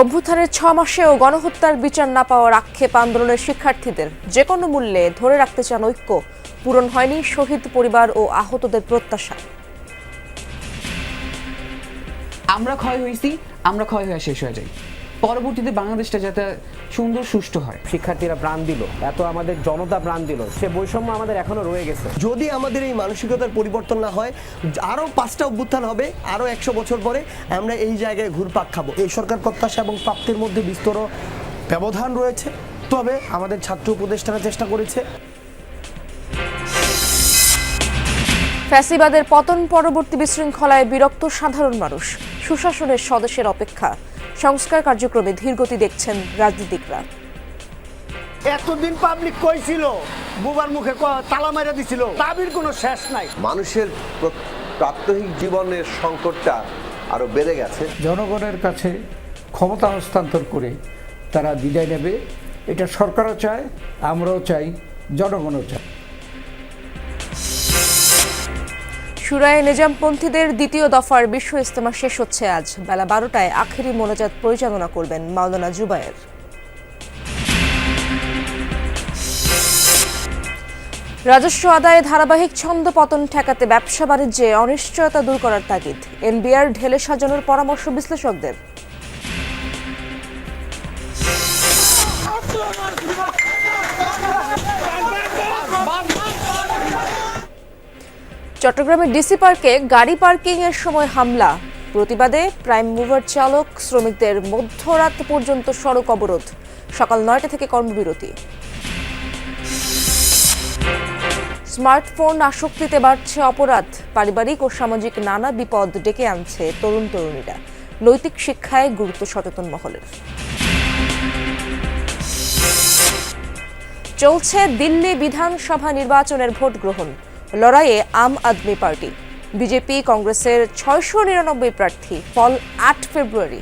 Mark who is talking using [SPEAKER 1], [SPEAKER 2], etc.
[SPEAKER 1] অভ্যুত্থানের ছ মাসেও গণহত্যার বিচার না পাওয়ার আক্ষেপ আন্দোলনের শিক্ষার্থীদের। যে কোনো মূল্যে ধরে রাখতে চান ঐক্য। পূরণ হয়নি শহীদ পরিবার ও আহতদের প্রত্যাশা।
[SPEAKER 2] আমরা ক্ষয় হয়েছি, আমরা ক্ষয় হয়ে শেষ হয়ে যাই। পরবর্তীতে বাংলাদেশটা যাতে সুন্দর সুষ্ঠু হয়।
[SPEAKER 3] শিক্ষার্থীরা প্রাণ দিল। এত আমাদের জনতা প্রাণ দিল। সে বৈষম্য আমাদের এখনও রয়ে গেছে।
[SPEAKER 4] যদি আমাদের এই মানসিকতার পরিবর্তন না হয় আরও পাঁচটা অভ্যুত্থান হবে আরও একশো বছর পরে আমরা এই জায়গায় ঘুরপাক খাব। এই সরকার প্রত্যাশা এবং প্রাপ্তির মধ্যে বিস্তর ব্যবধান রয়েছে। তবে আমাদের ছাত্র উপদেষ্টারা চেষ্টা করেছে।
[SPEAKER 1] ফ্যাসিবাদের পতন পরবর্তী বিশৃঙ্খলায় বিরক্ত সাধারণ মানুষ। সুশাসনের স্বদেশের অপেক্ষা। সংস্কার কার্যক্রমে ধীরগতি দেখছেন রাজনীতিকরা।
[SPEAKER 5] এতদিন পাবলিক কই ছিল? বুবার মুখে ক- তালা মারা দিছিল। দাবির কোনো শেষ নাই।
[SPEAKER 6] মানুষের প্র- প্রাত্যহিক জীবনের সংকটটা আরও বেড়ে গেছে।
[SPEAKER 7] জনগণের কাছে ক্ষমতা হস্তান্তর করে তারা বিদায় নেবে। এটা সরকারও চায় আমরাও চাই জনগণও চায়।
[SPEAKER 1] সুরায় নিজামপন্থীদের দ্বিতীয় দফার বিশ্ব ইস্তেমা শেষ হচ্ছে আজ। বেলা বারোটায় আখেরি মোনাজাত পরিচালনা করবেন মাওলানা জুবায়ের। রাজস্ব আদায়ে ধারাবাহিক ছন্দ পতন ঠেকাতে ব্যবসা বাণিজ্যে অনিশ্চয়তা দূর করার তাগিদ। এনবিআর ঢেলে সাজানোর পরামর্শ বিশ্লেষকদের। চট্টগ্রামের ডিসি পার্কে গাড়ি পার্কিং এর সময় হামলা। প্রতিবাদে প্রাইম মুভার চালক, শ্রমিকদের মধ্যরাত পর্যন্ত সড়ক অবরোধ। সকাল নয়টা থেকে কর্মবিরতি। স্মার্টফোন আসক্তিতে বাড়ছে অপরাধ। পারিবারিক ও সামাজিক নানা বিপদ ডেকে আনছে তরুণ তরুণীরা। নৈতিক শিক্ষায় গুরুত্ব সচেতন মহলের। চলছে দিল্লি বিধানসভা নির্বাচনের ভোট গ্রহণ লড়াইয়ে আম আদমি পার্টি। বিজেপি কংগ্রেসের ছয়শো নিরানব্বই প্রার্থী ফল আট ফেব্রুয়ারি।